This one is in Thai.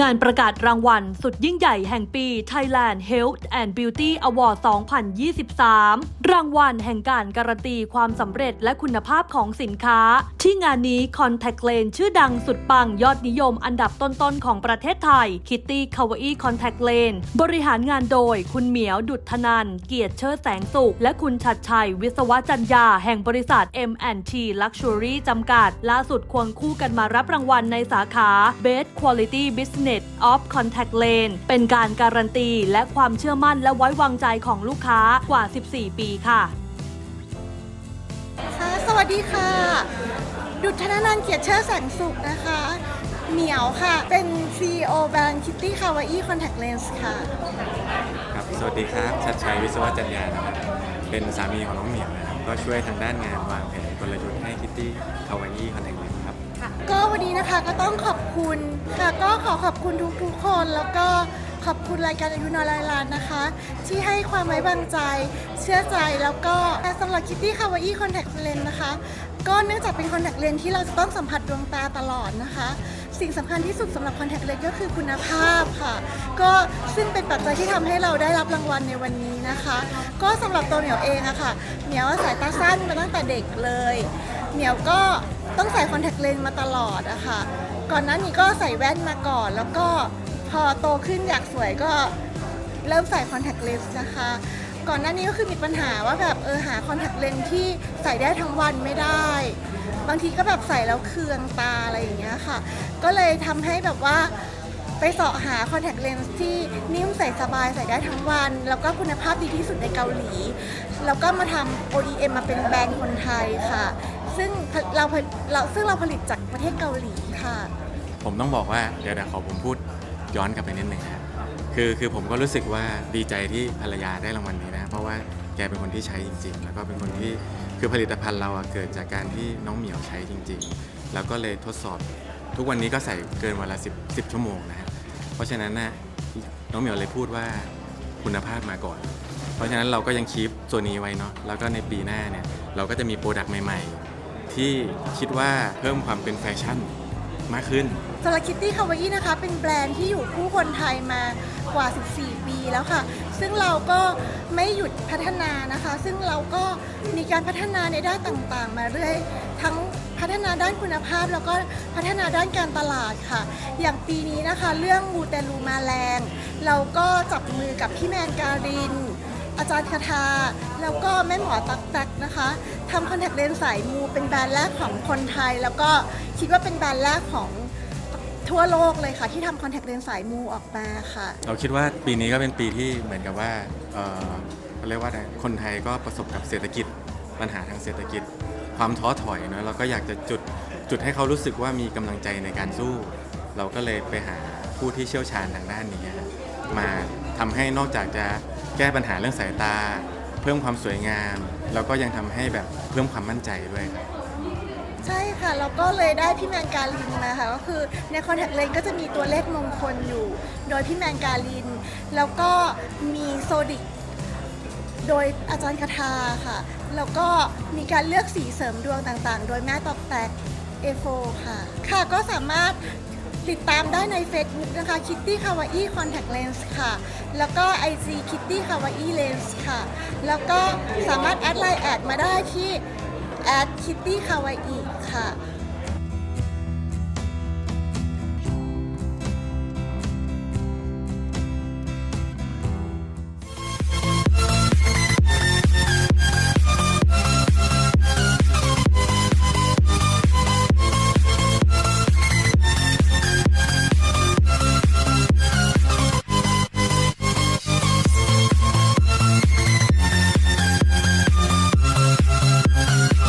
งานประกาศรางวัล สุดยิ่งใหญ่แห่งปี Thailand Health and Beauty Award 2023 รางวัลแห่งการการันตีความสำเร็จและคุณภาพของสินค้า ที่งานนี้ Contact Lens ชื่อดังสุดปังยอดนิยมอันดับต้นๆของประเทศไทย Kitty Kawaii Contact Lens บริหารงานโดย คุณเหมียวดุจธนัน เกียรติเชิดแสงสุข และคุณชัดชัย วิศวจัญญาแห่งบริษัท M&T Luxury จำกัด ล่าสุดควงคู่กันมารับรางวัลในสาขา Best Quality Business of Contact Lens เป็นการการันตี และความเชื่อมั่นและไว้วางใจของลูกค้ากว่า 14 ปีค่ะค่ะ วัสดีค่ะ ดุจธนนันท์เกียรติเชิดแสงสุขนะคะ เหมียวค่ะ เป็น CEO แบรนด์ Kitty Kawaii Contact Lens ค่ะ ครับ สวัสดีครับ ชัดชัยวิศวจัญญานะครับ เป็นสามีของน้องเหมียวนะครับ ก็ช่วยทางด้านงานวางแผนกลยุทธ์ให้คิตตี้คาวายี่คอนแทคเลนส์ครับ ก็วันนี้นะคะก็ต้องขอบคุณค่ะ ก็ขอขอบคุณทุกๆคนแล้วก็ ขอบคุณรายการอายุนอยร้อยล้านนะคะ ที่ให้ความไว้วางใจ เชื่อใจแล้วก็สำหรับ Kitty Kawaii Contact Lens นะคะ ก็เนื่องจากเป็นคอนแทคเลนส์ที่เราจะต้องสัมผัสดวงตาตลอดนะคะ สิ่งสำคัญที่สุดสำหรับคอนแทคเลนส์ก็คือคุณภาพค่ะ ก็ซึ่งเป็นปัจจัยที่ทำให้เราได้รับรางวัลในวันนี้นะคะ ก็สำหรับตัวเหมียวเองอะค่ะเหมียวสายตาสั้นมาตั้งแต่เด็กเลยเหมียวก็ต้องใส่คอนแทคเลนส์มาตลอดอะค่ะก่อนหน้านี้ก็ใส่แว่นมาก่อนแล้วก็ อโตขึ้นอยากสวยก็เริ่มใส่คอนแทคเลนส์นะคะ ก่อนหน้านี้ก็คือมีปัญหาว่าแบบเออหาคอนแทคเลนส์ที่ใส่ได้ทั้งวันไม่ได้ บางทีก็แบบใส่แล้วเคืองตาอะไรอย่างเงี้ยค่ะ ก็เลยทำให้แบบว่าไปเสาะหาคอนแทคเลนส์ที่นิ่มใส่สบายใส่ได้ทั้งวัน แล้วก็คุณภาพดีที่สุดในเกาหลี แล้วก็มาทำ OEM มาเป็นแบรนด์คนไทยค่ะ ซึ่งเราเราซึ่งเราผลิตจากประเทศเกาหลีค่ะ ผมต้องบอกว่า เดี๋ยวเดี๋ยวขอผมพูด ย้อนกลับไปนิดหนึ่งนะคือคือผมก็รู้สึกว่าดีใจที่ภรรยาได้รางวัลนี้นะ เพราะว่าแกเป็นคนที่ใช้จริง ๆ แล้วก็เป็นคนที่คือผลิตภัณฑ์เราอะเกิดจากการที่น้องเหมียวใช้จริง ๆ แล้วก็เลยทดสอบ ทุกวันนี้ก็ใส่เกินวันละ10 10 ชั่วโมงนะฮะเพราะฉะนั้นนะน้องเหมียวเลยพูดว่าคุณภาพมาก่อน เพราะฉะนั้นเราก็ยังคีปตัวนี้ไว้เนาะแล้วก็ในปีหน้าเนี่ยเราก็จะมีโปรดักต์ใหม่ ๆ ที่คิดว่าเพิ่มความเป็นแฟชั่น มากขึ้นสารคิตตี้คาวา i นะคะ เป็นแบรนด์ที่อยู่คู่คนไทยมากว่า 14 ปีแล้วค่ะ ซึ่งเราก็ไม่หยุดพัฒนานะคะ ซึ่งเราก็มีการพัฒนาในด้านต่างๆ มาเรื่อย ทั้งพัฒนาด้านคุณภาพ แล้วก็พัฒนาด้านการตลาดค่ะ อย่างปีนี้นะคะ เรื่องมูเตลูมาแรง เราก็จับมือกับพี่แมนการิน อาจารย์คาทา แล้วก็แม่หมอตักแตกนะคะทำคอนแทคเลนส์สายมูเป็นแบรนด์แรกของคนไทย แล้วก็คิดว่าเป็นแบรนด์แรกของทั่วโลกเลยค่ะ ที่ทำคอนแทคเลนส์สายมูออกมาค่ะ เราคิดว่าปีนี้ก็เป็นปีที่เหมือนกับว่าเอ่อเขาเรียกว่าอะไรคนไทยก็ประสบกับเศรษฐกิจปัญหาทางเศรษฐกิจ ความท้อถอยเนอะเราก็อยากจะจุดจุดให้เขารู้สึกว่ามีกำลังใจในการสู้ เราก็เลยไปหาผู้ที่เชี่ยวชาญทางด้านนี้ฮะมาทำให้นอกจากจะ แก้ปัญหาเรื่องสายตา เพิ่มความสวยงาม แล้วก็ยังทำให้แบบเพิ่มความมั่นใจด้วยครับ ใช่ค่ะ แล้วก็เลยได้พี่แมนการินมาค่ะ ก็คือในคอนแทคเลนส์ก็จะมีตัวเลขมงคลอยู่ โดยพี่แมนการิน แล้วก็มีโซดิก โดยอาจารย์คาทาค่ะ แล้วก็มีการเลือกสีเสริมดวงต่างๆ โดยแม่ตอกแตก A4 ค่ะ ค่ะก็สามารถ ติดตามได้ใน Facebook นะคะ Kitty Kawaii Contact Lens ค่ะ แล้วก็ IG Kitty Kawaii Lens ค่ะ แล้วก็สามารถแอดไลน์แอดมาได้ที่แอด Kitty Kawaii ค่ะ